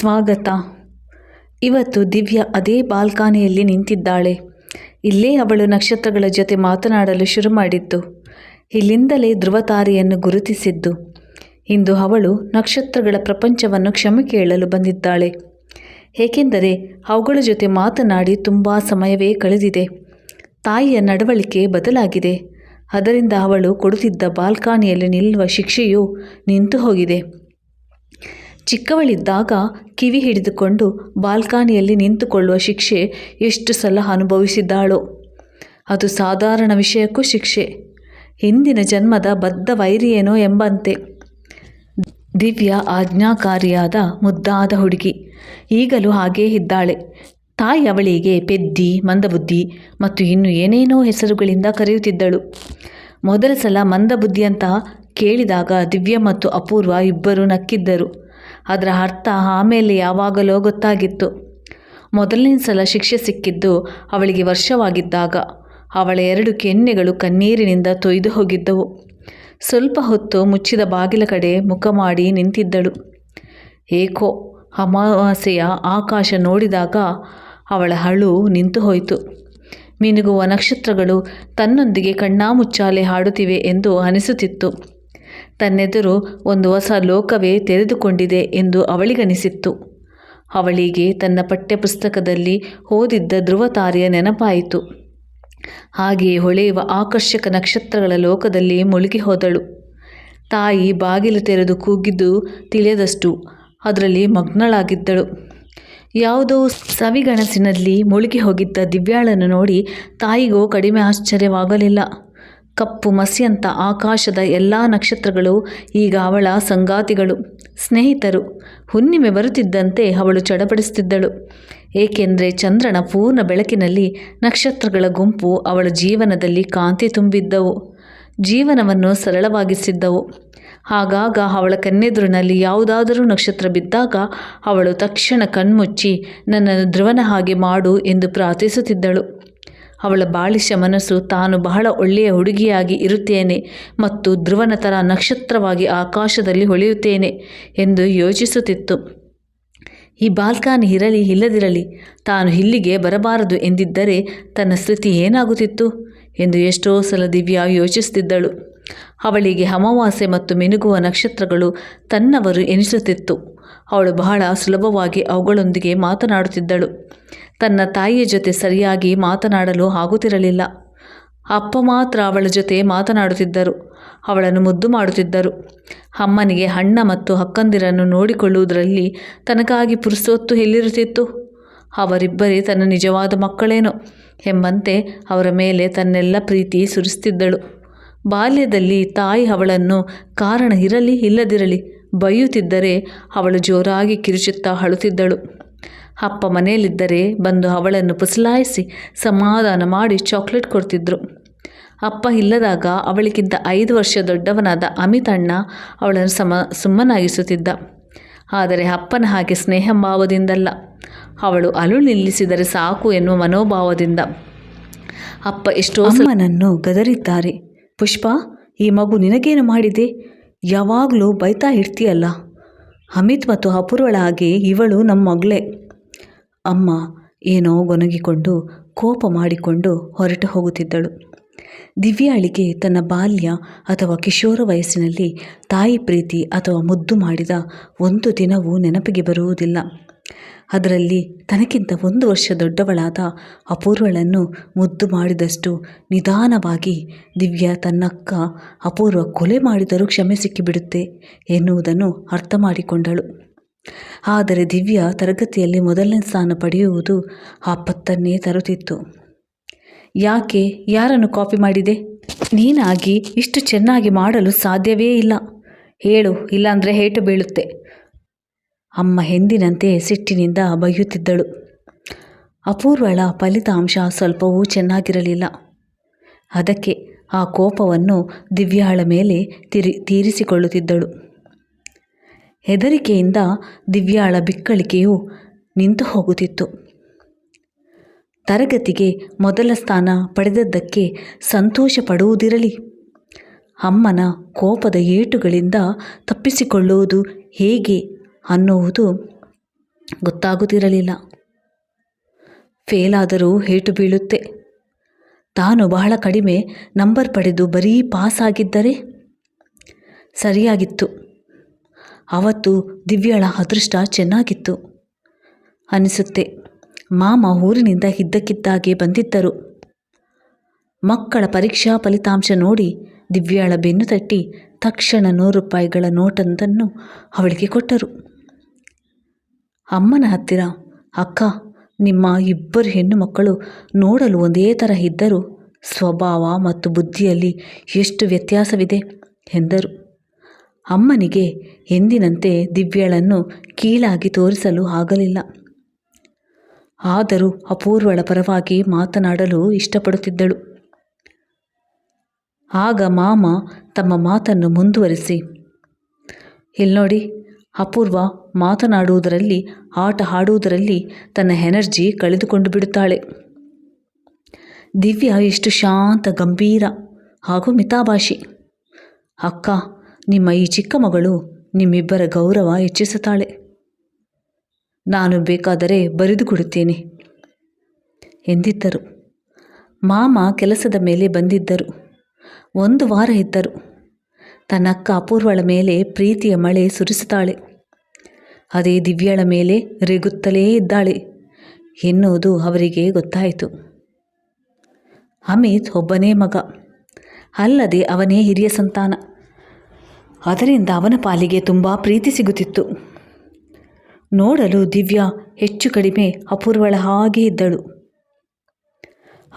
ಸ್ವಾಗತ. ಇವತ್ತು ದಿವ್ಯ ಅದೇ ಬಾಲ್ಕಾನಿಯಲ್ಲಿ ನಿಂತಿದ್ದಾಳೆ. ಇಲ್ಲೇ ಅವಳು ನಕ್ಷತ್ರಗಳ ಜೊತೆ ಮಾತನಾಡಲು ಶುರು ಮಾಡಿದ್ದು. ಇಲ್ಲಿಂದಲೇ ಧ್ರುವತಾರೆಯನ್ನು ಗುರುತಿಸಿದ್ದು. ಇಂದು ಅವಳು ನಕ್ಷತ್ರಗಳ ಪ್ರಪಂಚವನ್ನು ಕ್ಷಮೆ ಕೇಳಲು ಬಂದಿದ್ದಾಳೆ. ಏಕೆಂದರೆ ಅವುಗಳ ಜೊತೆ ಮಾತನಾಡಿ ತುಂಬ ಸಮಯವೇ ಕಳೆದಿದೆ. ತಾಯಿಯ ನಡವಳಿಕೆ ಬದಲಾಗಿದೆ. ಅದರಿಂದ ಅವಳು ಕೊಡುತ್ತಿದ್ದ ಬಾಲ್ಕಾನಿಯಲ್ಲಿ ನಿಲ್ಲುವ ಶಿಕ್ಷೆಯು ನಿಂತು ಹೋಗಿದೆ ಚಿಕ್ಕವಳಿದ್ದಾಗ ಕಿವಿ ಹಿಡಿದುಕೊಂಡು ಬಾಲ್ಕನಿಯಲ್ಲಿ ನಿಂತುಕೊಳ್ಳುವ ಶಿಕ್ಷೆ ಎಷ್ಟು ಸಲ ಅನುಭವಿಸಿದ್ದಾಳೋ. ಅದು ಸಾಧಾರಣ ವಿಷಯಕ್ಕೂ ಶಿಕ್ಷೆ. ಹಿಂದಿನ ಜನ್ಮದ ಬದ್ಧ ವೈರಿಯೇನೋ ಎಂಬಂತೆ. ದಿವ್ಯ ಆಜ್ಞಾಕಾರಿಯಾದ ಮುದ್ದಾದ ಹುಡುಗಿ. ಈಗಲೂ ಹಾಗೇ ಇದ್ದಾಳೆ. ತಾಯಿ ಅವಳಿಗೆ ಪೆದ್ದಿ, ಮಂದಬುದ್ಧಿ ಮತ್ತು ಇನ್ನು ಏನೇನೋ ಹೆಸರುಗಳಿಂದ ಕರೆಯುತ್ತಿದ್ದಳು. ಮೊದಲ ಸಲ ಮಂದಬುದ್ಧಿ ಅಂತ ಕೇಳಿದಾಗ ದಿವ್ಯ ಮತ್ತು ಅಪೂರ್ವ ಇಬ್ಬರು ನಕ್ಕಿದ್ದರು. ಅದರ ಅರ್ಥ ಆಮೇಲೆ ಯಾವಾಗಲೋ ಗೊತ್ತಾಗಿತ್ತು. ಮೊದಲನೇ ಸಲ ಶಿಕ್ಷೆ ಸಿಕ್ಕಿದ್ದು ಅವಳಿಗೆ ವರ್ಷವಾಗಿದ್ದಾಗ. ಅವಳ ಎರಡು ಕೆನ್ನೆಗಳು ಕಣ್ಣೀರಿನಿಂದ ತೊಯ್ದು ಹೋಗಿದ್ದವು. ಸ್ವಲ್ಪ ಹೊತ್ತು ಮುಚ್ಚಿದ ಬಾಗಿಲ ಕಡೆ ಮುಖ ಮಾಡಿ ನಿಂತಿದ್ದಳು. ಏಕೋ, ಅಮಾವಾಸ್ಯೆಯ ಆಕಾಶ ನೋಡಿದಾಗ ಅವಳ ಹಳು ನಿಂತು ಹೋಯಿತು. ಮಿನುಗುವ ನಕ್ಷತ್ರಗಳು ತನ್ನೊಂದಿಗೆ ಕಣ್ಣಾಮುಚ್ಚಾಲೆ ಹಾಡುತ್ತಿವೆ ಎಂದು ಅನಿಸುತ್ತಿತ್ತು. ತನ್ನೆದುರು ಒಂದು ಹೊಸ ಲೋಕವೇ ತೆರೆದುಕೊಂಡಿದೆ ಎಂದು ಅವಳಿಗನಿಸಿತ್ತು. ಅವಳಿಗೆ ತನ್ನ ಪಠ್ಯಪುಸ್ತಕದಲ್ಲಿ ಓದಿದ್ದ ಧ್ರುವತಾರೆಯ ನೆನಪಾಯಿತು. ಹಾಗೆಯೇ ಹೊಳೆಯುವ ಆಕರ್ಷಕ ನಕ್ಷತ್ರಗಳ ಲೋಕದಲ್ಲಿ ಮುಳುಗಿ ಹೋದಳು. ತಾಯಿ ಬಾಗಿಲು ತೆರೆದು ಕೂಗಿದ್ದು ತಿಳಿಯದಷ್ಟು ಅದರಲ್ಲಿ ಮಗ್ನಳಾಗಿದ್ದಳು. ಯಾವುದೋ ಸವಿಗಣಸಿನಲ್ಲಿ ಮುಳುಗಿ ಹೋಗಿದ್ದ ದಿವ್ಯಾಳನ್ನು ನೋಡಿ ತಾಯಿಗೂ ಕಡಿಮೆ ಆಶ್ಚರ್ಯವಾಗಲಿಲ್ಲ. ಕಪ್ಪು ಮಸಿಯಂತ ಆಕಾಶದ ಎಲ್ಲ ನಕ್ಷತ್ರಗಳು, ಈಗ ಅವಳ ಸಂಗಾತಿಗಳು, ಸ್ನೇಹಿತರು. ಹುಣ್ಣಿಮೆ ಬರುತ್ತಿದ್ದಂತೆ ಅವಳು ಚಡಪಡಿಸುತ್ತಿದ್ದಳು. ಏಕೆಂದರೆ ಚಂದ್ರನ ಪೂರ್ಣ ಬೆಳಕಿನಲ್ಲಿ ನಕ್ಷತ್ರಗಳ ಗುಂಪು ಅವಳ ಜೀವನದಲ್ಲಿ ಕಾಂತಿ ತುಂಬಿದ್ದವು. ಜೀವನವನ್ನು ಸರಳವಾಗಿಸಿದ್ದವು. ಆಗಾಗ ಅವಳ ಕನ್ನೆದುರಿನಲ್ಲಿ ಯಾವುದಾದರೂ ನಕ್ಷತ್ರ ಬಿದ್ದಾಗ ಅವಳು ತಕ್ಷಣ ಕಣ್ಮುಚ್ಚಿ, ನನ್ನನ್ನು ಧ್ರುವನ ಹಾಗೆ ಮಾಡು ಎಂದು ಪ್ರಾರ್ಥಿಸುತ್ತಿದ್ದಳು. ಅವಳ ಬಾಲಿಶ ಮನಸ್ಸು ತಾನು ಬಹಳ ಒಳ್ಳೆಯ ಹುಡುಗಿಯಾಗಿ ಇರುತ್ತೇನೆ ಮತ್ತು ಧ್ರುವನ ಥರ ನಕ್ಷತ್ರವಾಗಿ ಆಕಾಶದಲ್ಲಿ ಹೊಳೆಯುತ್ತೇನೆ ಎಂದು ಯೋಚಿಸುತ್ತಿತ್ತು. ಈ ಬಾಲ್ಕನಿ ಇರಲಿ ಇಲ್ಲದಿರಲಿ, ತಾನು ಇಲ್ಲಿಗೆ ಬರಬಾರದು ಎಂದಿದ್ದರೆ ತನ್ನ ಸ್ಥಿತಿ ಏನಾಗುತ್ತಿತ್ತು ಎಂದು ಎಷ್ಟೋ ಸಲ ದಿವ್ಯಾ ಯೋಚಿಸುತ್ತಿದ್ದಳು. ಅವಳಿಗೆ ಅಮಾವಾಸ್ಯೆ ಮತ್ತು ಮಿನುಗುವ ನಕ್ಷತ್ರಗಳು ತನ್ನವರು ಎನಿಸುತ್ತಿತ್ತು. ಅವಳು ಬಹಳ ಸುಲಭವಾಗಿ ಅವುಗಳೊಂದಿಗೆ ಮಾತನಾಡುತ್ತಿದ್ದಳು. ತನ್ನ ತಾಯಿಯ ಜೊತೆ ಸರಿಯಾಗಿ ಮಾತನಾಡಲು ಆಗುತ್ತಿರಲಿಲ್ಲ. ಅಪ್ಪ ಮಾತ್ರ ಅವಳ ಜೊತೆ ಮಾತನಾಡುತ್ತಿದ್ದರು. ಅವಳನ್ನು ಮುದ್ದು ಮಾಡುತ್ತಿದ್ದರು. ಅಮ್ಮನಿಗೆ ಅಣ್ಣ ಮತ್ತು ಅಕ್ಕಂದಿರನ್ನು ನೋಡಿಕೊಳ್ಳುವುದರಲ್ಲಿ ತನಗಾಗಿ ಪುರುಸೊತ್ತು ಎಲ್ಲಿರುತ್ತಿತ್ತು? ಅವರಿಬ್ಬರೇ ತನ್ನ ನಿಜವಾದ ಮಕ್ಕಳೇನೋ ಎಂಬಂತೆ ಅವರ ಮೇಲೆ ತನ್ನೆಲ್ಲ ಪ್ರೀತಿ ಸುರಿಸ್ತಿದ್ದಳು. ಬಾಲ್ಯದಲ್ಲಿ ತಾಯಿ ಅವಳನ್ನು ಕಾರಣ ಇರಲಿ ಇಲ್ಲದಿರಲಿ ಬೈಯುತ್ತಿದ್ದರೆ ಅವಳು ಜೋರಾಗಿ ಕಿರುಚುತ್ತಾ ಅಳುತ್ತಿದ್ದಳು. ಅಪ್ಪ ಮನೆಯಲ್ಲಿದ್ದರೆ ಬಂದು ಅವಳನ್ನು ಪುಸಲಾಯಿಸಿ ಸಮಾಧಾನ ಮಾಡಿ ಚಾಕ್ಲೇಟ್ ಕೊಡ್ತಿದ್ರು. ಅಪ್ಪ ಇಲ್ಲದಾಗ ಅವಳಿಗಿಂತ ಐದು ವರ್ಷ ದೊಡ್ಡವನಾದ ಅಮಿತ್ ಅಣ್ಣ ಅವಳನ್ನು ಸಮ, ಸುಮ್ಮನಾಗಿಸುತ್ತಿದ್ದ. ಆದರೆ ಅಪ್ಪನ ಹಾಗೆ ಸ್ನೇಹ ಭಾವದಿಂದಲ್ಲ ಅವಳು ಅಳು ನಿಲ್ಲಿಸಿದರೆ ಸಾಕು ಎನ್ನುವ ಮನೋಭಾವದಿಂದ. ಅಪ್ಪ ಎಷ್ಟೋ ಅಮ್ಮನನ್ನು ಗದರಿದ್ದಾರೆ. ಪುಷ್ಪ, ಈ ಮಗು ನಿನಗೇನು ಮಾಡಿದೆ? ಯಾವಾಗಲೂ ಬೈತಾ ಇರ್ತೀಯಲ್ಲ. ಅಮಿತ್ ಮತ್ತು ಅಪೂರ್ವಳ ಹಾಗೆ ಇವಳು ನಮ್ಮ ಮಗಳೇ ಅಮ್ಮ ಏನೋ ಗೊನಗಿಕೊಂಡು ಕೋಪ ಮಾಡಿಕೊಂಡು ಹೊರಟು ಹೋಗುತ್ತಿದ್ದಳು. ದಿವ್ಯಾಳಿಗೆ ತನ್ನ ಬಾಲ್ಯ ಅಥವಾ ಕಿಶೋರ ವಯಸ್ಸಿನಲ್ಲಿ ತಾಯಿ ಪ್ರೀತಿ ಅಥವಾ ಮುದ್ದು ಮಾಡಿದ ಒಂದು ದಿನವೂ ನೆನಪಿಗೆ ಬರುವುದಿಲ್ಲ. ಅದರಲ್ಲಿ ತನಗಿಂತ ಒಂದು ವರ್ಷ ದೊಡ್ಡವಳಾದ ಅಪೂರ್ವಳನ್ನು ಮುದ್ದು ಮಾಡಿದಷ್ಟು ನಿಧಾನವಾಗಿ ದಿವ್ಯ ತನ್ನಕ್ಕ ಅಪೂರ್ವ ಕೊಲೆ ಮಾಡಿದರೂ ಕ್ಷಮೆ ಸಿಕ್ಕಿಬಿಡುತ್ತೆ ಎನ್ನುವುದನ್ನು ಅರ್ಥ ಮಾಡಿಕೊಂಡಳು. ಆದರೆ ದಿವ್ಯ ತರಗತಿಯಲ್ಲಿ ಮೊದಲನೇ ಸ್ಥಾನ ಪಡೆಯುವುದು ಆಪತ್ತನ್ನೇ ತರುತ್ತಿತ್ತು. ಯಾಕೆ? ಯಾರನ್ನು ಕಾಪಿ ಮಾಡಿದೆ? ನೀನಾಗಿ ಇಷ್ಟು ಚೆನ್ನಾಗಿ ಮಾಡಲು ಸಾಧ್ಯವೇ ಇಲ್ಲ. ಹೇಳು, ಇಲ್ಲಾಂದರೆ ಹೇಟು ಬೀಳುತ್ತೆ. ಅಮ್ಮ ಎಂದಿನಂತೆ ಸಿಟ್ಟಿನಿಂದ ಬೈಯುತ್ತಿದ್ದಳು. ಅಪೂರ್ವಳ ಫಲಿತಾಂಶ ಸ್ವಲ್ಪವೂ ಚೆನ್ನಾಗಿರಲಿಲ್ಲ. ಅದಕ್ಕೆ ಆ ಕೋಪವನ್ನು ದಿವ್ಯಾಳ ಮೇಲೆ ತಿರಿ, ತೀರಿಸಿಕೊಳ್ಳುತ್ತಿದ್ದಳು. ಹೆದರಿಕೆಯಿಂದ ದಿವ್ಯಾಳ ಬಿಕ್ಕಳಿಕೆಯು ನಿಂತು ಹೋಗುತ್ತಿತ್ತು. ತರಗತಿಗೆ ಮೊದಲ ಸ್ಥಾನ ಪಡೆದದ್ದಕ್ಕೆ ಸಂತೋಷ ಪಡುವುದಿರಲಿ. ಅಮ್ಮನ ಕೋಪದ ಏಟುಗಳಿಂದ ತಪ್ಪಿಸಿಕೊಳ್ಳುವುದು ಹೇಗೆ ಅನ್ನುವುದು ಗೊತ್ತಾಗುತ್ತಿರಲಿಲ್ಲ. ಫೇಲಾದರೂ ಏಟು ಬೀಳುತ್ತೆ. ತಾನು ಬಹಳ ಕಡಿಮೆ ನಂಬರ್ ಪಡೆದು ಬರೀ ಪಾಸ್ ಆಗಿದ್ದರೆ ಸರಿಯಾಗಿತ್ತು. ಅವತ್ತು ದಿವ್ಯಳ ಅದೃಷ್ಟ ಚೆನ್ನಾಗಿತ್ತು. ಅನಿಸುತ್ತೆ, ಮಾಮ ಊರಿನಿಂದ ಇದ್ದಕ್ಕಿದ್ದಾಗೆ ಬಂದಿದ್ದರು. ಮಕ್ಕಳ ಪರೀಕ್ಷಾ ಫಲಿತಾಂಶ ನೋಡಿ ದಿವ್ಯಾಳ ಬೆನ್ನು ತಟ್ಟಿ ತಕ್ಷಣ ನೂರು ರೂಪಾಯಿಗಳ ನೋಟೊಂದನ್ನು ಅವಳಿಗೆ ಕೊಟ್ಟರು. ಅಮ್ಮನ ಹತ್ತಿರ, ಅಕ್ಕ, ನಿಮ್ಮ ಇಬ್ಬರು ಹೆಣ್ಣು ಮಕ್ಕಳು ನೋಡಲು ಒಂದೇ ಥರ ಇದ್ದರೂ ಸ್ವಭಾವ ಮತ್ತು ಬುದ್ಧಿಯಲ್ಲಿ ಎಷ್ಟು ವ್ಯತ್ಯಾಸವಿದೆ? ಎಂದರು. ಅಮ್ಮನಿಗೆ ಎಂದಿನಂತೆ ದಿವ್ಯಳನ್ನು ಕೀಳಾಗಿ ತೋರಿಸಲು ಆಗಲಿಲ್ಲ. ಆದರೂ ಅಪೂರ್ವಳ ಪರವಾಗಿ ಮಾತನಾಡಲು ಇಷ್ಟಪಡುತ್ತಿದ್ದಳು. ಆಗ ಮಾಮ ತಮ್ಮ ಮಾತನ್ನು ಮುಂದುವರಿಸಿ, ಇಲ್ನೋಡಿ, ಅಪೂರ್ವ ಮಾತನಾಡುವುದರಲ್ಲಿ, ಆಟ ಆಡುವುದರಲ್ಲಿ ತನ್ನ ಎನರ್ಜಿ ಕಳೆದುಕೊಂಡು ಬಿಡುತ್ತಾಳೆ. ದಿವ್ಯ ಎಷ್ಟು ಶಾಂತ, ಗಂಭೀರ ಹಾಗೂ ಮಿತಾಭಾಷಿ. ಅಕ್ಕ, ನಿಮ್ಮ ಈ ಚಿಕ್ಕ ಮಗಳು ನಿಮ್ಮಿಬ್ಬರ ಗೌರವ ಹೆಚ್ಚಿಸುತ್ತಾಳೆ. ನಾನು ಬೇಕಾದರೆ ಬರೆದು ಕೊಡುತ್ತೇನೆ. ಎಂದಿದ್ದರು. ಮಾಮ ಕೆಲಸದ ಮೇಲೆ ಬಂದಿದ್ದರು. ಒಂದು ವಾರ ಇದ್ದರು. ತನ್ನ ಅಕ್ಕ ಅಪೂರ್ವಳ ಮೇಲೆ ಪ್ರೀತಿಯ ಮಳೆ ಸುರಿಸುತ್ತಾಳೆ. ಅದೇ ದಿವ್ಯಳ ಮೇಲೆ ರೇಗುತ್ತಲೇ ಇದ್ದಾಳೆ. ಎನ್ನುವುದು ಅವರಿಗೆ ಗೊತ್ತಾಯಿತು. ಅಮಿತ್ ಒಬ್ಬನೇ ಮಗ. ಅಲ್ಲದೆ ಅವನೇ ಹಿರಿಯ ಸಂತಾನ. ಅದರಿಂದ ಅವನ ಪಾಲಿಗೆ ತುಂಬ ಪ್ರೀತಿ ಸಿಗುತ್ತಿತ್ತು. ನೋಡಲು ದಿವ್ಯ ಹೆಚ್ಚು ಕಡಿಮೆ ಅಪೂರ್ವಳ ಹಾಗೆ ಇದ್ದಳು.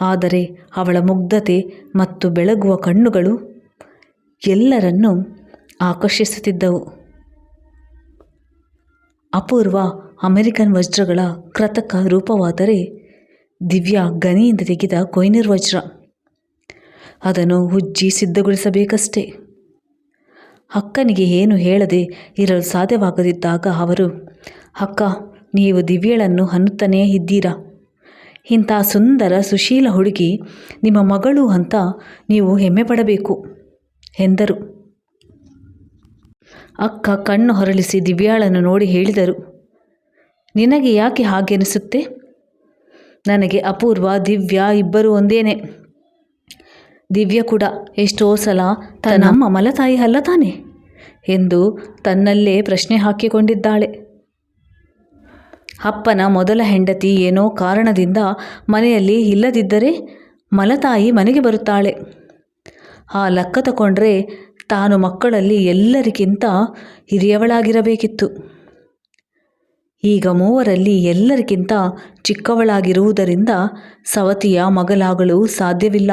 ಆದರೆ ಅವಳ ಮುಗ್ಧತೆ ಮತ್ತು ಬೆಳಗುವ ಕಣ್ಣುಗಳು ಎಲ್ಲರನ್ನೂ ಆಕರ್ಷಿಸುತ್ತಿದ್ದವು. ಅಪೂರ್ವ ಅಮೆರಿಕನ್ ವಜ್ರಗಳ ಕೃತಕ ರೂಪವಾದರೆ ದಿವ್ಯ ಗನಿಯಿಂದ ತೆಗೆದ ಕೊಯ್ನರ್ ವಜ್ರ. ಅದನ್ನು ಉಜ್ಜಿ ಸಿದ್ಧಗೊಳಿಸಬೇಕಷ್ಟೇ. ಅಕ್ಕನಿಗೆ ಏನು ಹೇಳದೆ ಇರಲು ಸಾಧ್ಯವಾಗದಿದ್ದಾಗ ಅವರು, ಅಕ್ಕ, ನೀವು ದಿವ್ಯಳನ್ನು ಅನ್ನುತ್ತಲೇ ಇದ್ದೀರಾ? ಇಂಥ ಸುಂದರ ಸುಶೀಲ ಹುಡುಗಿ ನಿಮ್ಮ ಮಗಳು ಅಂತ ನೀವು ಹೆಮ್ಮೆ ಪಡಬೇಕು ಎಂದರು. ಅಕ್ಕ ಕಣ್ಣು ಹೊರಳಿಸಿ ದಿವ್ಯಾಳನ್ನು ನೋಡಿ ಹೇಳಿದರು, ನಿನಗೆ ಯಾಕೆ ಹಾಗೆನಿಸುತ್ತೆ ನನಗೆ ಅಪೂರ್ವ ದಿವ್ಯ ಇಬ್ಬರು ಒಂದೇನೆ. ದಿವ್ಯ ಕೂಡ ಎಷ್ಟೋ ಸಲ ತನ್ನಮ್ಮ ಮಲತಾಯಿ ಅಲ್ಲ ತಾನೆ ಎಂದು ತನ್ನಲ್ಲೇ ಪ್ರಶ್ನೆ ಹಾಕಿಕೊಂಡಿದ್ದಾಳೆ. ಅಪ್ಪನ ಮೊದಲ ಹೆಂಡತಿ ಏನೋ ಕಾರಣದಿಂದ ಮನೆಯಲ್ಲಿ ಇಲ್ಲದಿದ್ದರೆ ಮಲತಾಯಿ ಮನೆಗೆ ಬರುತ್ತಾಳೆ. ಆ ಲೆಕ್ಕ ತಗೊಂಡ್ರೆ ತಾನು ಮಕ್ಕಳಲ್ಲಿ ಎಲ್ಲರಿಗಿಂತ ಹಿರಿಯವಳಾಗಿರಬೇಕಿತ್ತು. ಈಗ ಮೂವರಲ್ಲಿ ಎಲ್ಲರಿಗಿಂತ ಚಿಕ್ಕವಳಾಗಿರುವುದರಿಂದ ಸವತಿಯ ಮಗಲಾಗಲು ಸಾಧ್ಯವಿಲ್ಲ.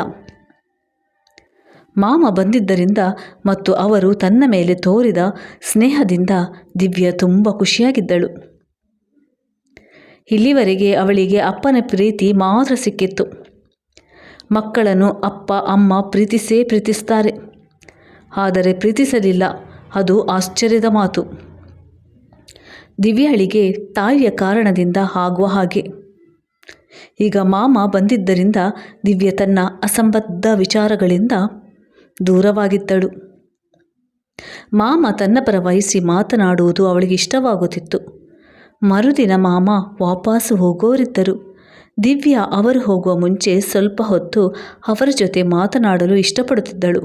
ಮಾಮ ಬಂದಿದ್ದರಿಂದ ಮತ್ತು ಅವರು ತನ್ನ ಮೇಲೆ ತೋರಿದ ಸ್ನೇಹದಿಂದ ದಿವ್ಯ ತುಂಬ ಖುಷಿಯಾಗಿದ್ದಳು. ಇಲ್ಲಿವರೆಗೆ ಅವಳಿಗೆ ಅಪ್ಪನ ಪ್ರೀತಿ ಮಾತ್ರ ಸಿಕ್ಕಿತ್ತು. ಮಕ್ಕಳನ್ನು ಅಪ್ಪ, ಅಮ್ಮ ಪ್ರೀತಿಸೇ ಪ್ರೀತಿಸ್ತಾರೆ. ಆದರೆ ಪ್ರೀತಿಸಲಿಲ್ಲ. ಅದು ಆಶ್ಚರ್ಯದ ಮಾತು. ದಿವ್ಯಾಳಿಗೆ ತಾಯಿಯ ಕಾರಣದಿಂದ ಆಗುವ ಹಾಗೆ. ಈಗ ಮಾಮ ಬಂದಿದ್ದರಿಂದ ದಿವ್ಯ ತನ್ನ ಅಸಂಬದ್ಧ ವಿಚಾರಗಳಿಂದ ದೂರವಾಗಿದ್ದಳು. ಮಾಮ ತನ್ನ ಪರ ವಹಿಸಿ ಮಾತನಾಡುವುದು ಅವಳಿಗೆ ಇಷ್ಟವಾಗುತ್ತಿತ್ತು. ಮರುದಿನ ಮಾಮ ವಾಪಸ್ಸು ಹೋಗೋರಿದ್ದರು. ದಿವ್ಯ ಅವರು ಹೋಗುವ ಮುಂಚೆ ಸ್ವಲ್ಪ ಹೊತ್ತು ಅವರ ಜೊತೆ ಮಾತನಾಡಲು ಇಷ್ಟಪಡುತ್ತಿದ್ದಳು.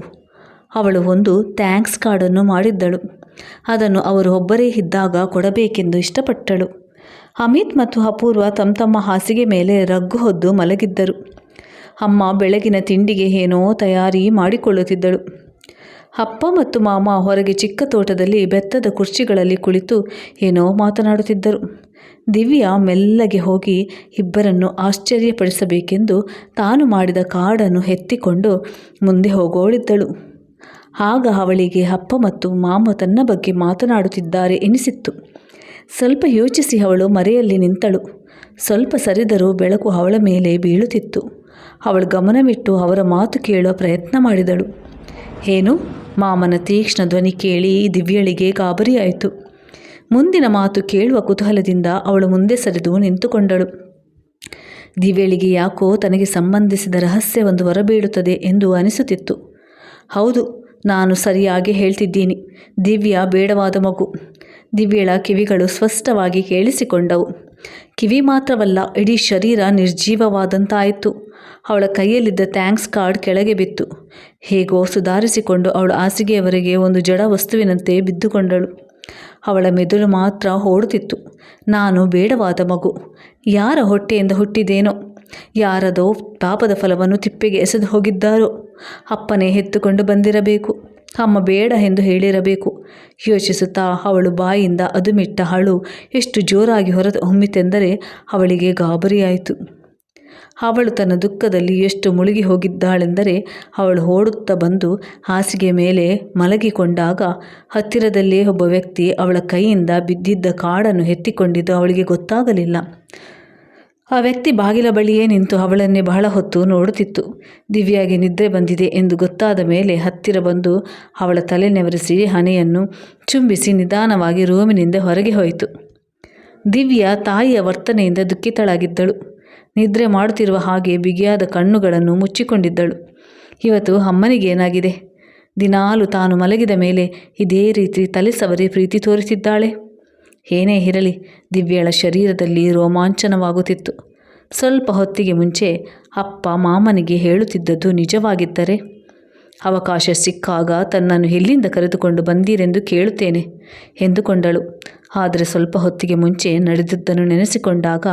ಅವಳು ಒಂದು ಥ್ಯಾಂಕ್ಸ್ ಕಾರ್ಡನ್ನು ಮಾಡಿದ್ದಳು. ಅದನ್ನು ಅವರು ಒಬ್ಬರೇ ಇದ್ದಾಗ ಕೊಡಬೇಕೆಂದು ಇಷ್ಟಪಟ್ಟಳು. ಅಮಿತ್ ಮತ್ತು ಅಪೂರ್ವ ತಮ್ಮ ತಮ್ಮ ಹಾಸಿಗೆ ಮೇಲೆ ರಗ್ಗು ಹೊದ್ದು ಮಲಗಿದ್ದರು. ಅಮ್ಮ ಬೆಳಗಿನ ತಿಂಡಿಗೆ ಏನೋ ತಯಾರಿ ಮಾಡಿಕೊಳ್ಳುತ್ತಿದ್ದಳು. ಅಪ್ಪ ಮತ್ತು ಮಾಮ ಹೊರಗೆ ಚಿಕ್ಕ ತೋಟದಲ್ಲಿ ಬೆತ್ತದ ಕುರ್ಚಿಗಳಲ್ಲಿ ಕುಳಿತು ಏನೋ ಮಾತನಾಡುತ್ತಿದ್ದರು. ದಿವ್ಯ ಮೆಲ್ಲಗೆ ಹೋಗಿ ಇಬ್ಬರನ್ನು ಆಶ್ಚರ್ಯಪಡಿಸಬೇಕೆಂದು ತಾನು ಮಾಡಿದ ಕಾಡನ್ನು ಎತ್ತಿಕೊಂಡು ಮುಂದೆ ಹೋಗೋಳಿದ್ದಳು. ಆಗ ಅವಳಿಗೆ ಅಪ್ಪ ಮತ್ತು ಮಾಮ ತನ್ನ ಬಗ್ಗೆ ಮಾತನಾಡುತ್ತಿದ್ದಾರೆ ಎನಿಸಿತ್ತು. ಸ್ವಲ್ಪ ಯೋಚಿಸಿ ಅವಳು ಮರೆಯಲ್ಲಿ ನಿಂತಳು. ಸ್ವಲ್ಪ ಸರಿದರೂ ಬೆಳಕು ಅವಳ ಮೇಲೆ ಬೀಳುತ್ತಿತ್ತು. ಅವಳು ಗಮನವಿಟ್ಟು ಅವರ ಮಾತು ಕೇಳುವ ಪ್ರಯತ್ನ ಮಾಡಿದಳು. ಏನು ಮಾಮನ ತೀಕ್ಷ್ಣ ಧ್ವನಿ ಕೇಳಿ ದಿವ್ಯಳಿಗೆ ಗಾಬರಿಯಾಯಿತು. ಮುಂದಿನ ಮಾತು ಕೇಳುವ ಕುತೂಹಲದಿಂದ ಅವಳು ಮುಂದೆ ಸರಿದು ನಿಂತುಕೊಂಡಳು. ದಿವ್ಯಳಿಗೆ ಯಾಕೋ ತನಗೆ ಸಂಬಂಧಿಸಿದ ರಹಸ್ಯವೊಂದು ಹೊರಬೀಳುತ್ತದೆ ಎಂದು ಅನಿಸುತ್ತಿತ್ತು. ಹೌದು, ನಾನು ಸರಿಯಾಗಿ ಹೇಳ್ತಿದ್ದೀನಿ. ದಿವ್ಯ ಬೇಡವಾದ ಮಗು. ದಿವ್ಯಳ ಕಿವಿಗಳು ಸ್ಪಷ್ಟವಾಗಿ ಕೇಳಿಸಿಕೊಂಡವು. ಕಿವಿ ಮಾತ್ರವಲ್ಲ, ಇಡೀ ಶರೀರ ನಿರ್ಜೀವವಾದಂತಾಯಿತು. ಅವಳ ಕೈಯಲ್ಲಿದ್ದ ಥ್ಯಾಂಕ್ಸ್ ಕಾರ್ಡ್ ಕೆಳಗೆ ಬಿತ್ತು. ಹೇಗೋ ಸುಧಾರಿಸಿಕೊಂಡು ಅವಳು ಹಾಸಿಗೆಯವರೆಗೆ ಒಂದು ಜಡ ವಸ್ತುವಿನಂತೆ ಬಿದ್ದುಕೊಂಡಳು. ಅವಳ ಮೆದುಳು ಮಾತ್ರ ಓಡುತ್ತಿತ್ತು. ನಾನು ಬೇಡವಾದ ಮಗು. ಯಾರ ಹೊಟ್ಟೆಯಿಂದ ಹುಟ್ಟಿದೇನೋ ಯಾರದೋ ಪಾಪದ ಫಲವನ್ನು ತಿಪ್ಪೆಗೆ ಎಸೆದು ಹೋಗಿದ್ದಾರೋ? ಅಪ್ಪನೇ ಎತ್ತುಕೊಂಡು ಬಂದಿರಬೇಕು. ಅಮ್ಮ ಬೇಡ ಎಂದು ಹೇಳಿರಬೇಕು. ಯೋಚಿಸುತ್ತಾ ಅವಳು ಬಾಯಿಂದ ಅದುಮಿಟ್ಟ ಹಳು ಎಷ್ಟು ಜೋರಾಗಿ ಹೊರತು ಹೊಮ್ಮಿತೆಂದರೆ ಅವಳಿಗೆ ಗಾಬರಿಯಾಯಿತು. ಅವಳು ತನ್ನ ದುಃಖದಲ್ಲಿ ಎಷ್ಟು ಮುಳುಗಿ ಹೋಗಿದ್ದಾಳೆಂದರೆ ಅವಳು ಓಡುತ್ತಾ ಬಂದು ಹಾಸಿಗೆ ಮೇಲೆ ಮಲಗಿಕೊಂಡಾಗ ಹತ್ತಿರದಲ್ಲೇ ಒಬ್ಬ ವ್ಯಕ್ತಿ ಅವಳ ಕೈಯಿಂದ ಬಿದ್ದಿದ್ದ ಕಾಡನ್ನು ಎತ್ತಿಕೊಂಡಿದ್ದು ಅವಳಿಗೆ ಗೊತ್ತಾಗಲಿಲ್ಲ. ಆ ವ್ಯಕ್ತಿ ಬಾಗಿಲ ಬಳಿಯೇ ನಿಂತು ಅವಳನ್ನೇ ಬಹಳ ಹೊತ್ತು ನೋಡುತ್ತಿತ್ತು. ದಿವ್ಯಾಗೆ ನಿದ್ರೆ ಬಂದಿದೆ ಎಂದು ಗೊತ್ತಾದ ಮೇಲೆ ಹತ್ತಿರ ಬಂದು ಅವಳ ತಲೆ ನೆವರಿಸಿ ಹಣೆಯನ್ನು ಚುಂಬಿಸಿ ನಿಧಾನವಾಗಿ ರೂಮಿನಿಂದ ಹೊರಗೆ ಹೋಯಿತು. ದಿವ್ಯಾ ತಾಯಿಯ ವರ್ತನೆಯಿಂದ ದುಃಖಿತಳಾಗಿದ್ದಳು. ನಿದ್ರೆ ಮಾಡುತ್ತಿರುವ ಹಾಗೆ ಬಿಗಿಯಾದ ಕಣ್ಣುಗಳನ್ನು ಮುಚ್ಚಿಕೊಂಡಿದ್ದಳು. ಇವತ್ತು ಅಮ್ಮನಿಗೇನಾಗಿದೆ? ದಿನಾಲು ತಾನು ಮಲಗಿದ ಮೇಲೆ ಇದೇ ರೀತಿ ತಲೆ ಸವರಿ ಪ್ರೀತಿ ತೋರಿಸಿದ್ದಾಳೆ. ಏನೇ ಇರಲಿ, ದಿವ್ಯಳ ಶರೀರದಲ್ಲಿ ರೋಮಾಂಚನವಾಗುತ್ತಿತ್ತು. ಸ್ವಲ್ಪ ಹೊತ್ತಿಗೆ ಮುಂಚೆ ಅಪ್ಪ ಮಾಮನಿಗೆ ಹೇಳುತ್ತಿದ್ದದ್ದು ನಿಜವಾಗಿದ್ದರೆ, ಅವಕಾಶ ಸಿಕ್ಕಾಗ ತನ್ನನ್ನು ಎಲ್ಲಿಂದ ಕರೆದುಕೊಂಡು ಬಂದೀರೆಂದು ಕೇಳುತ್ತೇನೆ ಎಂದುಕೊಂಡಳು. ಆದರೆ ಸ್ವಲ್ಪ ಹೊತ್ತಿಗೆ ಮುಂಚೆ ನಡೆದಿದ್ದನ್ನು ನೆನೆಸಿಕೊಂಡಾಗ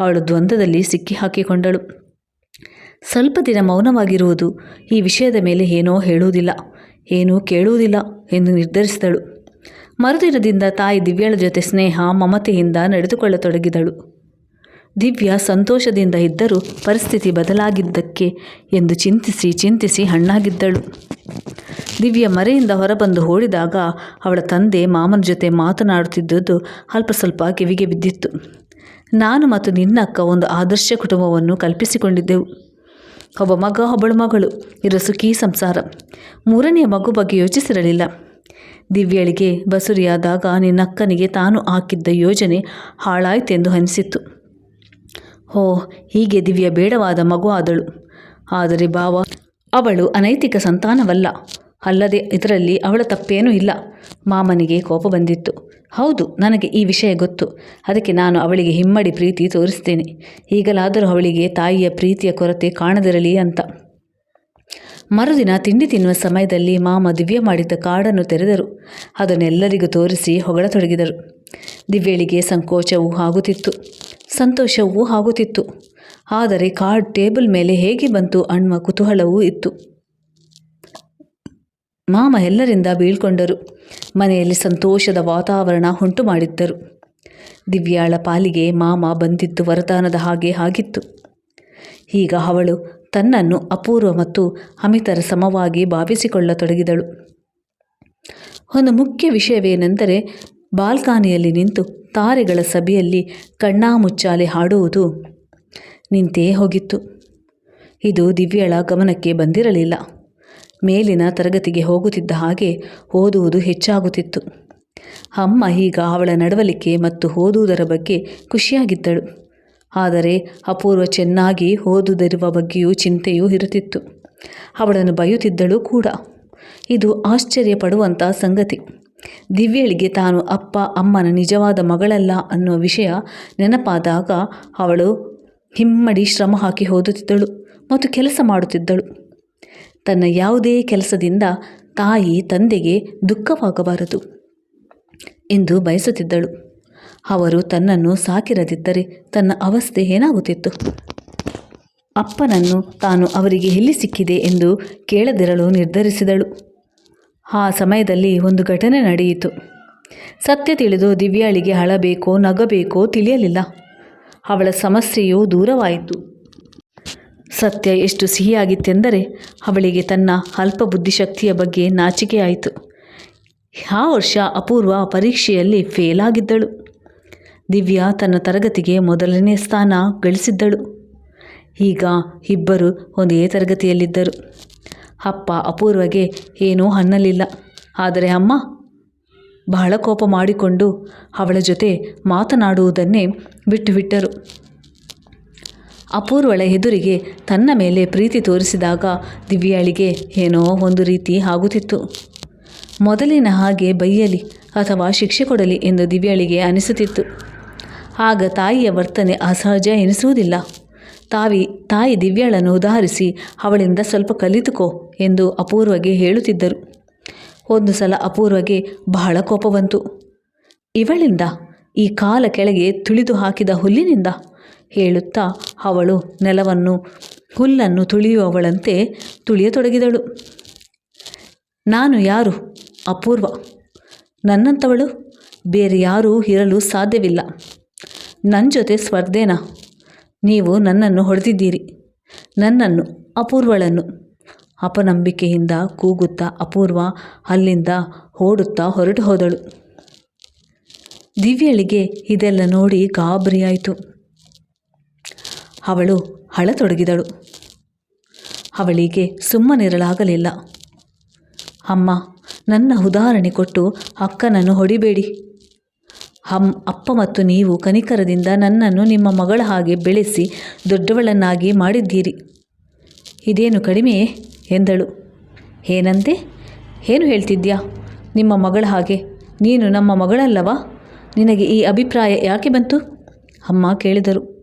ಅವಳು ದ್ವಂದ್ವದಲ್ಲಿ ಸಿಕ್ಕಿ ಹಾಕಿಕೊಂಡಳು ಸ್ವಲ್ಪ ದಿನ ಮೌನವಾಗಿರುವುದು ಈ ವಿಷಯದ ಮೇಲೆ ಏನೋ ಹೇಳುವುದಿಲ್ಲ, ಏನೂ ಕೇಳುವುದಿಲ್ಲ ಎಂದು ನಿರ್ಧರಿಸಿದಳು. ಮರುದಿನದಿಂದ ತಾಯಿ ದಿವ್ಯಾಳ ಜೊತೆ ಸ್ನೇಹ, ಮಮತೆಯಿಂದ ನಡೆದುಕೊಳ್ಳತೊಡಗಿದಳು. ದಿವ್ಯ ಸಂತೋಷದಿಂದ ಇದ್ದರೂ ಪರಿಸ್ಥಿತಿ ಬದಲಾಗಿದ್ದಕ್ಕೆ ಎಂದು ಚಿಂತಿಸಿ ಚಿಂತಿಸಿ ಹಣ್ಣಾಗಿದ್ದಳು. ದಿವ್ಯ ಮರೆಯಿಂದ ಹೊರಬಂದು ಓಡಿದಾಗ ಅವಳ ತಂದೆ ಮಾಮನ ಜೊತೆ ಮಾತನಾಡುತ್ತಿದ್ದುದು ಅಲ್ಪ ಸ್ವಲ್ಪ ಕಿವಿಗೆ ಬಿದ್ದಿತ್ತು. ನಾನು ಮತ್ತು ನಿನ್ನಕ್ಕ ಒಂದು ಆದರ್ಶ ಕುಟುಂಬವನ್ನು ಕಲ್ಪಿಸಿಕೊಂಡಿದ್ದೆವು. ಒಬ್ಬ ಮಗ, ಒಬ್ಬಳು ಮಗಳು ಇರ ಸುಖಿ ಸಂಸಾರ. ಮೂರನೆಯ ಮಗು ಬಗ್ಗೆ ಯೋಚಿಸಿರಲಿಲ್ಲ. ದಿವ್ಯಳಿಗೆ ಬಸುರಿಯಾದಾಗ ನಿನ್ನಕ್ಕನಿಗೆ ತಾನು ಹಾಕಿದ್ದ ಯೋಜನೆ ಹಾಳಾಯಿತೆಂದು ಅನಿಸಿತ್ತು. ಓ ಹೀಗೆ ದಿವ್ಯ ಬೇಡವಾದ ಮಗು ಆದಳು. ಆದರೆ ಭಾವ, ಅವಳು ಅನೈತಿಕ ಸಂತಾನವಲ್ಲ. ಅಲ್ಲದೆ ಇದರಲ್ಲಿ ಅವಳ ತಪ್ಪೇನೂ ಇಲ್ಲ. ಮಾಮನಿಗೆ ಕೋಪ ಬಂದಿತ್ತು. ಹೌದು, ನನಗೆ ಈ ವಿಷಯ ಗೊತ್ತು. ಅದಕ್ಕೆ ನಾನು ಅವಳಿಗೆ ಹಿಮ್ಮಡಿ ಪ್ರೀತಿ ತೋರಿಸ್ತೇನೆ. ಈಗಲಾದರೂ ಅವಳಿಗೆ ತಾಯಿಯ ಪ್ರೀತಿಯ ಕೊರತೆ ಕಾಣದಿರಲಿ ಅಂತ. ಮರುದಿನ ತಿಂಡಿ ತಿನ್ನುವ ಸಮಯದಲ್ಲಿ ಮಾಮ ದಿವ್ಯ ಮಾಡಿದ್ದ ಕಾಡನ್ನು ತೆರೆದರು. ಅದನ್ನೆಲ್ಲರಿಗೂ ತೋರಿಸಿ ಹೊಗಳತೊಡಗಿದರು. ದಿವ್ಯಳಿಗೆ ಸಂಕೋಚವೂ ಆಗುತ್ತಿತ್ತು. ಸಂತೋಷವೂ ಆಗುತ್ತಿತ್ತು. ಆದರೆ ಕಾರ್ಡ್ ಟೇಬಲ್ ಮೇಲೆ ಹೇಗೆ ಬಂತು ಅನ್ನುವ ಕುತೂಹಲವೂ ಇತ್ತು. ಮಾಮ ಎಲ್ಲರಿಂದ ಬೀಳ್ಕೊಂಡರು. ಮನೆಯಲ್ಲಿ ಸಂತೋಷದ ವಾತಾವರಣ ಉಂಟು ಮಾಡಿದ್ದರು. ದಿವ್ಯಾಳ ಪಾಲಿಗೆ ಮಾಮ ಬಂದಿದ್ದು ವರದಾನದ ಹಾಗೆ ಆಗಿತ್ತು. ಈಗ ಅವಳು ತನ್ನನ್ನು ಅಪೂರ್ವ ಮತ್ತು ಅಮಿತರ ಸಮವಾಗಿ ಭಾವಿಸಿಕೊಳ್ಳತೊಡಗಿದಳು. ಒಂದು ಮುಖ್ಯ ವಿಷಯವೇನೆಂದರೆ ಬಾಲ್ಕನಿಯಲ್ಲಿ ನಿಂತು ತಾರೆಗಳ ಸಭೆಯಲ್ಲಿ ಕಣ್ಣಾಮುಚ್ಚಾಲೆ ಹಾಡುವುದು ನಿಂತೇ ಹೋಗಿತ್ತು. ಇದು ದಿವ್ಯಳ ಗಮನಕ್ಕೆ ಬಂದಿರಲಿಲ್ಲ. ಮೇಲಿನ ತರಗತಿಗೆ ಹೋಗುತ್ತಿದ್ದ ಹಾಗೆ ಓದುವುದು ಹೆಚ್ಚಾಗುತ್ತಿತ್ತು. ಅಮ್ಮ ಈಗ ಅವಳ ನಡವಳಿಕೆ ಮತ್ತು ಓದುವುದರ ಬಗ್ಗೆ ಖುಷಿಯಾಗಿದ್ದಳು. ಆದರೆ ಅಪೂರ್ವ ಚೆನ್ನಾಗಿ ಓದುದಿರುವ ಬಗ್ಗೆಯೂ ಚಿಂತೆಯೂ ಇರುತ್ತಿತ್ತು. ಅವಳನ್ನು ಬಯುತ್ತಿದ್ದಳು ಕೂಡ. ಇದು ಆಶ್ಚರ್ಯ ಪಡುವಂಥ ಸಂಗತಿ. ದಿವ್ಯಳಿಗೆ ತಾನು ಅಪ್ಪ, ಅಮ್ಮನ ನಿಜವಾದ ಮಗಳಲ್ಲ ಅನ್ನೋ ವಿಷಯ ನೆನಪಾದಾಗ ಅವಳು ಹಿಮ್ಮಡಿ ಶ್ರಮ ಹಾಕಿ ಓದುತ್ತಿದ್ದಳು ಮತ್ತು ಕೆಲಸ ಮಾಡುತ್ತಿದ್ದಳು. ತನ್ನ ಯಾವುದೇ ಕೆಲಸದಿಂದ ತಾಯಿ, ತಂದೆಗೆ ದುಃಖವಾಗಬಾರದು ಎಂದು ಬಯಸುತ್ತಿದ್ದಳು. ಅವರು ತನ್ನನ್ನು ಸಾಕಿರದಿದ್ದರೆ ತನ್ನ ಅವಸ್ಥೆ ಏನಾಗುತ್ತಿತ್ತು? ಅಪ್ಪನನ್ನು ತಾನು ಅವರಿಗೆ ಎಲ್ಲಿ ಸಿಕ್ಕಿದೆ ಎಂದು ಕೇಳದಿರಲು ನಿರ್ಧರಿಸಿದಳು. ಆ ಸಮಯದಲ್ಲಿ ಒಂದು ಘಟನೆ ನಡೆಯಿತು. ಸತ್ಯ ತಿಳಿದು ದಿವ್ಯಾಳಿಗೆ ಅಳಬೇಕೋ ನಗಬೇಕೋ ತಿಳಿಯಲಿಲ್ಲ. ಅವಳ ಸಮಸ್ಯೆಯು ದೂರವಾಯಿತು. ಸತ್ಯ ಎಷ್ಟು ಸಿಹಿಯಾಗಿತ್ತೆಂದರೆ ಅವಳಿಗೆ ತನ್ನ ಅಲ್ಪ ಬುದ್ಧಿಶಕ್ತಿಯ ಬಗ್ಗೆ ನಾಚಿಕೆಯಾಯಿತು. ಆ ವರ್ಷ ಅಪೂರ್ವ ಪರೀಕ್ಷೆಯಲ್ಲಿ ಫೇಲ್ ಆಗಿದ್ದಳು ದಿವ್ಯಾ ತನ್ನ ತರಗತಿಗೆ ಮೊದಲನೇ ಸ್ಥಾನ ಗಳಿಸಿದ್ದಳು. ಈಗ ಇಬ್ಬರು ಒಂದೇ ತರಗತಿಯಲ್ಲಿದ್ದರು. ಅಪ್ಪ ಅಪೂರ್ವಗೆ, ಏನೂ ಅನ್ನಲಿಲ್ಲ. ಆದರೆ ಅಮ್ಮ ಬಹಳ ಕೋಪ ಮಾಡಿಕೊಂಡು ಅವಳ ಜೊತೆ ಮಾತನಾಡುವುದನ್ನೇ ಬಿಟ್ಟುಬಿಟ್ಟರು. ಅಪೂರ್ವಳ ಎದುರಿಗೆ ತನ್ನ ಮೇಲೆ ಪ್ರೀತಿ ತೋರಿಸಿದಾಗ ದಿವ್ಯಾಳಿಗೆ ಏನೋ ಒಂದು ರೀತಿ ಆಗುತ್ತಿತ್ತು. ಮೊದಲಿನ ಹಾಗೆ ಬೈಯಲಿ ಅಥವಾ ಶಿಕ್ಷೆ ಕೊಡಲಿ ಎಂದು ದಿವ್ಯಾಳಿಗೆ ಅನಿಸುತ್ತಿತ್ತು. ಆಗ ತಾಯಿಯ ವರ್ತನೆ ಅಸಹಜ ಎನಿಸುವುದಿಲ್ಲ. ತಾವಿ ತಾಯಿ ದಿವ್ಯಾಳನ್ನು ಉದಾಹರಿಸಿ, ಅವಳಿಂದ ಸ್ವಲ್ಪ ಕಲಿತುಕೋ. ಎಂದು ಅಪೂರ್ವಗೆ ಹೇಳುತ್ತಿದ್ದರು. ಒಂದು ಸಲ ಅಪೂರ್ವಗೆ ಬಹಳ ಕೋಪ ಬಂತು. ಇವಳಿಂದ? ಈ ಕಾಲ ಕೆಳಗೆ ತುಳಿದು ಹಾಕಿದ ಹುಲ್ಲಿನಿಂದ? ಹೇಳುತ್ತಾ ಅವಳು ನೆಲವನ್ನು, ಹುಲ್ಲನ್ನು ತುಳಿಯುವವಳಂತೆ ತುಳಿಯತೊಡಗಿದಳು. ನಾನು ಯಾರು? ಅಪೂರ್ವ. ನನ್ನಂಥವಳು ಬೇರೆ ಯಾರೂ ಇರಲು ಸಾಧ್ಯವಿಲ್ಲ. ನನ್ನ ಜೊತೆ ಸ್ಪರ್ಧೆನಾ? ನೀವು ನನ್ನನ್ನು ಹೊಡೆದಿದ್ದೀರಿ. ನನ್ನನ್ನು, ಅಪೂರ್ವಳನ್ನು. ಅಪನಂಬಿಕೆಯಿಂದ ಕೂಗುತ್ತಾ ಅಪೂರ್ವ ಅಲ್ಲಿಂದ ಓಡುತ್ತಾ ಹೊರಟು ಹೋದಳು. ದಿವ್ಯಳಿಗೆ ಇದೆಲ್ಲ ನೋಡಿ ಗಾಬರಿಯಾಯಿತು. ಅವಳು ಅಳತೊಡಗಿದಳು. ಅವಳಿಗೆ ಸುಮ್ಮನಿರಲಾಗಲಿಲ್ಲ ಅಮ್ಮ, ನನ್ನ ಉದಾಹರಣೆ ಕೊಟ್ಟು ಅಕ್ಕನನ್ನು ಹೊಡಿಬೇಡಿ. ಅಮ್, ಅಪ್ಪ ಮತ್ತು ನೀವು ಕನಿಕರದಿಂದ ನನ್ನನ್ನು ನಿಮ್ಮ ಮಗಳ ಹಾಗೆ ಬೆಳೆಸಿ ದೊಡ್ಡವಳನ್ನಾಗಿ ಮಾಡಿದ್ದೀರಿ. ಇದೇನು ಕಡಿಮೆಯೇ? ಎಂದಳು. ಏನಂತೆ? ಏನು ಹೇಳ್ತಿದ್ಯಾ? ನಿಮ್ಮ ಮಗಳ ಹಾಗೆ. ನೀನು ನಮ್ಮ ಮಗಳಲ್ಲವಾ? ನಿನಗೆ ಈ ಅಭಿಪ್ರಾಯ ಯಾಕೆ ಬಂತು? ಅಮ್ಮ ಕೇಳಿದರು.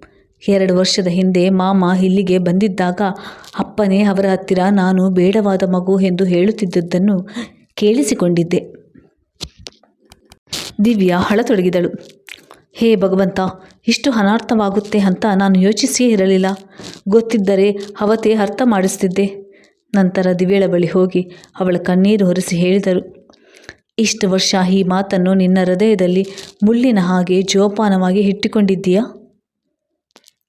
ಎರಡು ವರ್ಷದ ಹಿಂದೆ ಮಾಮ ಇಲ್ಲಿಗೆ ಬಂದಿದ್ದಾಗ ಅಪ್ಪನೇ ಅವರ ಹತ್ತಿರ ನಾನು ಬೇಡವಾದ ಮಗು ಎಂದು ಹೇಳುತ್ತಿದ್ದುದನ್ನು ಕೇಳಿಸಿಕೊಂಡಿದ್ದೆ. ದಿವ್ಯಾ ಹಳತೊಡಗಿದಳು. ಹೇ ಭಗವಂತ, ಇಷ್ಟು ಅನಾರ್ಥವಾಗುತ್ತೆ ಅಂತ ನಾನು ಯೋಚಿಸಿಯೇ ಇರಲಿಲ್ಲ. ಗೊತ್ತಿದ್ದರೆ ಅವತ್ತೇ ಅರ್ಥ ಮಾಡಿಸ್ತಿದ್ದೆ. ನಂತರ ದಿವ್ಯಳ ಬಳಿ ಹೋಗಿ ಅವಳ ಕಣ್ಣೀರು ಹೊರಿಸಿ ಹೇಳಿದರು, ಇಷ್ಟು ವರ್ಷ ಈ ಮಾತನ್ನು ನಿನ್ನ ಹೃದಯದಲ್ಲಿ ಮುಳ್ಳಿನ ಹಾಗೆ ಜೋಪಾನವಾಗಿ ಇಟ್ಟುಕೊಂಡಿದ್ದೀಯಾ?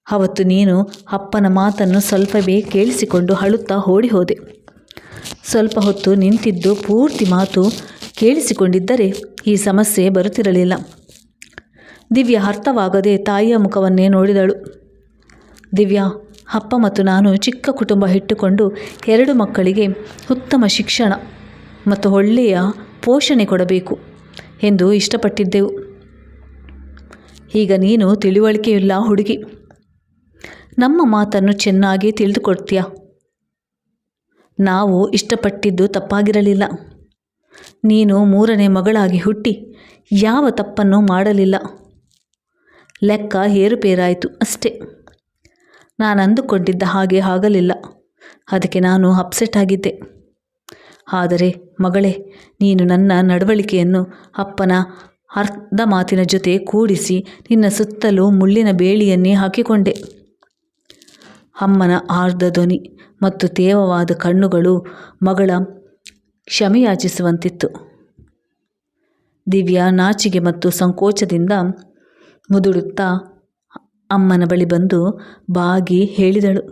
ಅವತ್ತು ನೀನು ಅಪ್ಪನ ಮಾತನ್ನು ಸ್ವಲ್ಪವೇ ಕೇಳಿಸಿಕೊಂಡು ಅಳುತ್ತಾ ಓಡಿ ಹೋದೆ ಸ್ವಲ್ಪ ಹೊತ್ತು ನಿಂತಿದ್ದು ಪೂರ್ತಿ ಮಾತು ಕೇಳಿಸಿಕೊಂಡಿದ್ದರೆ ಈ ಸಮಸ್ಯೆ ಬರುತ್ತಿರಲಿಲ್ಲ. ದಿವ್ಯ ಅರ್ಥವಾಗದೆ ತಾಯಿಯ ಮುಖವನ್ನೇ ನೋಡಿದಳು. ದಿವ್ಯಾ ಅಪ್ಪ ಮತ್ತು ನಾನು ಚಿಕ್ಕ ಕುಟುಂಬ ಇಟ್ಟುಕೊಂಡು ಎರಡು ಮಕ್ಕಳಿಗೆ ಉತ್ತಮ ಶಿಕ್ಷಣ ಮತ್ತು ಒಳ್ಳೆಯ ಪೋಷಣೆ ಕೊಡಬೇಕು ಎಂದು ಇಷ್ಟಪಟ್ಟಿದ್ದೆವು. ಈಗ ನೀನು ತಿಳುವಳಿಕೆಯಿಲ್ಲ ಹುಡುಗಿ. ನಮ್ಮ ಮಾತನ್ನು ಚೆನ್ನಾಗಿ ತಿಳಿದುಕೊಡ್ತೀಯ? ನಾವು ಇಷ್ಟಪಟ್ಟಿದ್ದು ತಪ್ಪಾಗಿರಲಿಲ್ಲ. ನೀನು ಮೂರನೇ ಮಗಳಾಗಿ ಹುಟ್ಟಿ ಯಾವ ತಪ್ಪನ್ನು ಮಾಡಲಿಲ್ಲ. ಲೆಕ್ಕ ಏರುಪೇರಾಯಿತು ಅಷ್ಟೇ. ನಾನು ಅಂದುಕೊಂಡಿದ್ದ ಹಾಗೆ ಆಗಲಿಲ್ಲ. ಅದಕ್ಕೆ ನಾನು ಅಪ್ಸೆಟ್ ಆಗಿದ್ದೆ. ಆದರೆ, ಮಗಳೇ, ನೀನು ನನ್ನ ನಡವಳಿಕೆಯನ್ನು ಅಪ್ಪನ ಅರ್ಧ ಮಾತಿನ ಜೊತೆ ಕೂಡಿಸಿ ನಿನ್ನ ಸುತ್ತಲೂ ಮುಳ್ಳಿನ ಬೇಳಿಯನ್ನೇ ಹಾಕಿಕೊಂಡೆ. ಅಮ್ಮನ ಆರ್ಧ ಧ್ವನಿ ಮತ್ತು ತೇವವಾದ ಕಣ್ಣುಗಳು ಮಗಳ ಕ್ಷಮೆಯಾಚಿಸುವಂತಿತ್ತು. ದಿವ್ಯಾ ನಾಚಿಗೆ ಮತ್ತು ಸಂಕೋಚದಿಂದ ಮುದುಡುತ್ತಾ ಅಮ್ಮನ ಬಳಿ ಬಂದು ಬಾಗಿ ಹೇಳಿದಳು.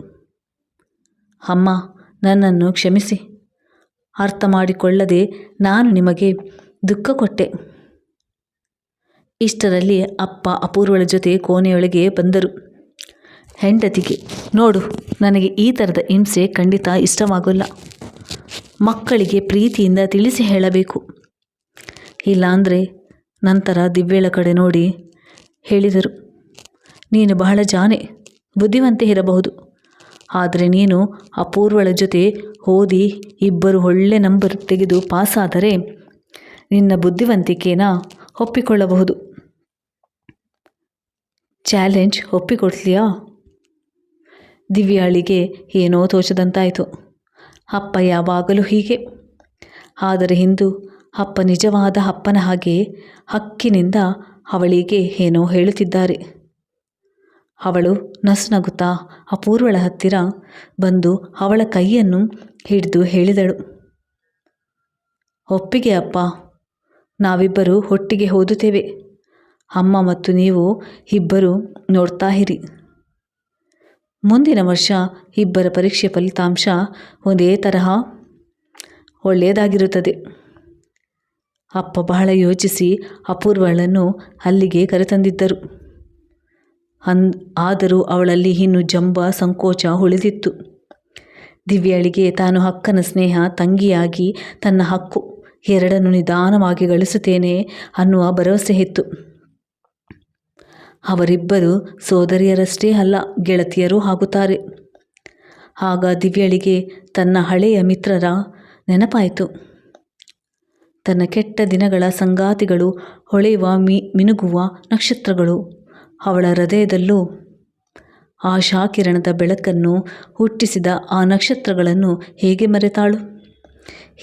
ಅಮ್ಮ, ನನ್ನನ್ನು ಕ್ಷಮಿಸಿ. ಅರ್ಥ ಮಾಡಿಕೊಳ್ಳದೆ ನಾನು ನಿಮಗೆ ದುಃಖ ಕೊಟ್ಟೆ. ಇಷ್ಟರಲ್ಲಿ ಅಪ್ಪ ಅಪೂರ್ವಳ ಜೊತೆ ಕೋಣೆಯೊಳಗೆ ಬಂದರು. ಹೆಂಡತಿಗೆ, ನೋಡು, ನನಗೆ ಈ ಥರದ ಹಿಂಸೆ ಖಂಡಿತ ಇಷ್ಟವಾಗಲ್ಲ. ಮಕ್ಕಳಿಗೆ ಪ್ರೀತಿಯಿಂದ ತಿಳಿಸಿ ಹೇಳಬೇಕು. ಇಲ್ಲಾಂದರೆ ನಂತರ ದಿವ್ಯಳ ಕಡೆ ನೋಡಿ ಹೇಳಿದರು. ನೀನು ಬಹಳ ಜಾನೆ, ಬುದ್ಧಿವಂತೆ ಇರಬಹುದು. ಆದರೆ ನೀನು ಅಪೂರ್ವಳ ಜೊತೆ ಓದಿ ಇಬ್ಬರು ಒಳ್ಳೆ ನಂಬರ್ ತೆಗೆದು ಪಾಸಾದರೆ ನಿನ್ನ ಬುದ್ಧಿವಂತಿಕೆನ ಒಪ್ಪಿಕೊಳ್ಳಬಹುದು. ಚಾಲೆಂಜ್ ಒಪ್ಪಿಕೊಡ್ತೀಯಾ? ದಿವ್ಯಾಳಿಗೆ ಏನೋ ತೋಚದಂತಾಯಿತು. ಅಪ್ಪ ಯಾವಾಗಲೂ ಹೀಗೆ. ಆದರೆ ಇಂದು ಅಪ್ಪ ನಿಜವಾದ ಅಪ್ಪನ ಹಾಗೆ ಹಕ್ಕಿನಿಂದ ಅವಳಿಗೆ ಏನೋ ಹೇಳುತ್ತಿದ್ದಾರೆ. ಅವಳು ನಸುನಗುತ್ತಾ ಅಪೂರ್ವಳ ಹತ್ತಿರ ಬಂದು ಅವಳ ಕೈಯನ್ನು ಹಿಡಿದು ಹೇಳಿದಳು. ಒಪ್ಪಿಗೆ ಅಪ್ಪ, ನಾವಿಬ್ಬರು ಒಟ್ಟಿಗೆ ಓದುತ್ತೇವೆ. ಅಮ್ಮ ಮತ್ತು ನೀವು ಇಬ್ಬರು ನೋಡ್ತಾ ಇರಿ. ಮುಂದಿನ ವರ್ಷ ಇಬ್ಬರ ಪರೀಕ್ಷೆ ಫಲಿತಾಂಶ ಒಂದೇ ತರಹ ಒಳ್ಳೆಯದಾಗಿರುತ್ತದೆ. ಅಪ್ಪ ಬಹಳ ಯೋಚಿಸಿ ಅಪೂರ್ವಳನ್ನು ಅಲ್ಲಿಗೆ ಕರೆತಂದಿದ್ದರು. ಅನ್ ಆದರೂ ಅವಳಲ್ಲಿ ಇನ್ನು ಜಂಬ ಸಂಕೋಚ ಉಳಿದಿತ್ತು. ದಿವ್ಯಾಳಿಗೆ ತಾನು ಅಕ್ಕನ ಸ್ನೇಹ, ತಂಗಿಯಾಗಿ ತನ್ನ ಹಕ್ಕು ಎರಡನ್ನು ನಿಧಾನವಾಗಿ ಗಳಿಸುತ್ತೇನೆ ಅನ್ನುವ ಭರವಸೆ ಇತ್ತು. ಅವರಿಬ್ಬರು ಸೋದರಿಯರಷ್ಟೇ ಅಲ್ಲ, ಗೆಳತಿಯರೂ ಆಗುತ್ತಾರೆ. ಆಗ ದಿವ್ಯಳಿಗೆ ತನ್ನ ಹಳೆಯ ಮಿತ್ರರ ನೆನಪಾಯಿತು. ತನ್ನ ಕೆಟ್ಟ ದಿನಗಳ ಸಂಗಾತಿಗಳು ಹೊಳೆಯುವ ಮಿ, ಮಿನುಗುವ ನಕ್ಷತ್ರಗಳು. ಅವಳ ಹೃದಯದಲ್ಲೂ ಆಶಾಕಿರಣದ ಬೆಳಕನ್ನು ಹುಟ್ಟಿಸಿದ ಆ ನಕ್ಷತ್ರಗಳನ್ನು ಹೇಗೆ ಮರೆತಾಳು?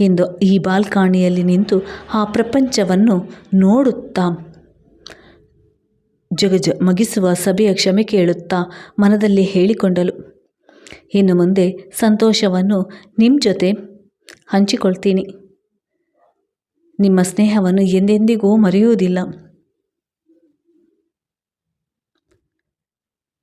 ಇಂದು ಈ ಬಾಲ್ಕಾಣಿಯಲ್ಲಿ ನಿಂತು ಆ ಪ್ರಪಂಚವನ್ನು ನೋಡುತ್ತಾ ಜಗಜ ಮಗಿಸುವ ಸಭೆಯ ಕ್ಷಮೆ ಕೇಳುತ್ತಾ ಮನದಲ್ಲಿ ಹೇಳಿಕೊಂಡಳು. ಇನ್ನು ಮುಂದೆ ಸಂತೋಷವನ್ನು ನಿಮ್ಮ ಜೊತೆ ಹಂಚಿಕೊಳ್ತೀನಿ. ನಿಮ್ಮ ಸ್ನೇಹವನ್ನು ಎಂದೆಂದಿಗೂ ಮರೆಯುವುದಿಲ್ಲ.